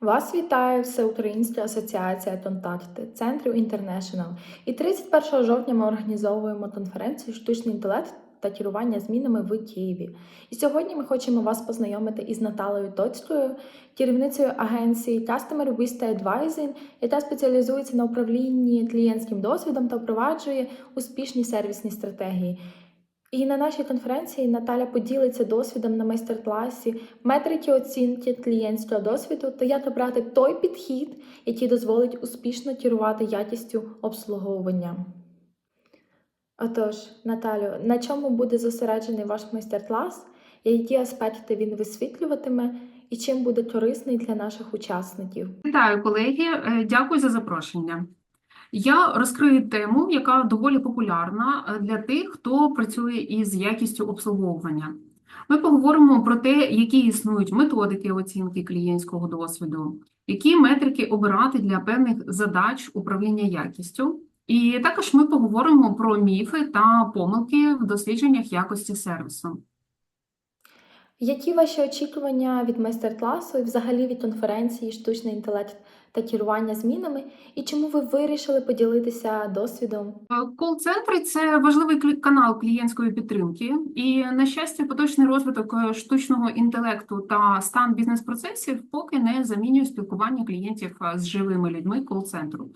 Вас вітає Всеукраїнська асоціація Тонтакти, Центрів Інтернешнл. І 31 жовтня ми організовуємо конференцію Штучний інтелект та керування змінами в Києві. І сьогодні ми хочемо вас познайомити із Наталею Тоцькою, керівницею агенції Customer Vista Advising, яка спеціалізується на управлінні клієнтським досвідом та впроваджує успішні сервісні стратегії. І на нашій конференції Наталя поділиться досвідом на майстер-класі метрики оцінки клієнтського досвіду та як обрати той підхід, який дозволить успішно керувати якістю обслуговування. Отож, Наталю, на чому буде зосереджений ваш майстер-клас, які аспекти він висвітлюватиме і чим буде корисний для наших учасників? Вітаю, колеги. Е, Дякую за запрошення. Я розкрию тему, яка доволі популярна е, для тих, хто працює із якістю обслуговування. Ми поговоримо про те, які існують методики оцінки клієнтського досвіду, які метрики обирати для певних задач управління якістю. І також ми поговоримо про міфи та помилки в дослідженнях якості сервісу. Які ваші очікування від майстер-класу і взагалі від конференції Штучний інтелект та керування змінами, і чому ви вирішили поділитися досвідом? Кол-центри це важливий канал клієнтської підтримки, і на щастя, поточний розвиток е, штучного інтелекту та стан бізнес-процесів поки не замінює спілкування клієнтів е, з живими людьми кол-центру.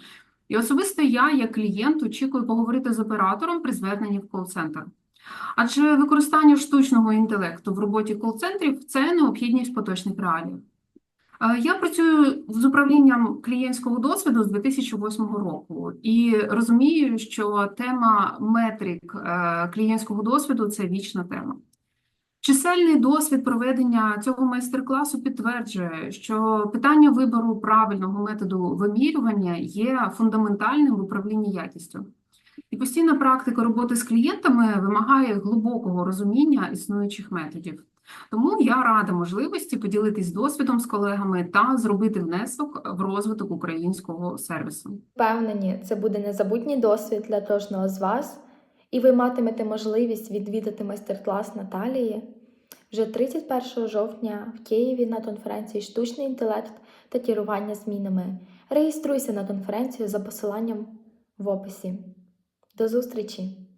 І особисто я, як клієнт, очікую поговорити з оператором при зверненні в кол-центр. Адже використання штучного інтелекту в роботі кол-центрів це необхідність поточних реалій. Е, Я працюю з управлінням клієнтського досвіду з 2008 року і розумію, що тема метрик е, клієнтського досвіду це вічна тема. Чисельний досвід проведення цього майстер-класу підтверджує, що питання вибору правильного методу вимірювання є фундаментальним в управлінні якістю. І постійна практика роботи з клієнтами вимагає глибокого розуміння існуючих методів. Тому я рада можливості поділитись досвідом з колегами та зробити внесок в розвиток українського сервісу. Впевнені, це буде незабутній досвід для кожного з вас, і ви матимете можливість відвідати майстер-клас Наталії вже 31 жовтня в Києві на конференції Штучний інтелект та керування змінами. Реєструйся на конференцію за посиланням в описі. До зустрічі!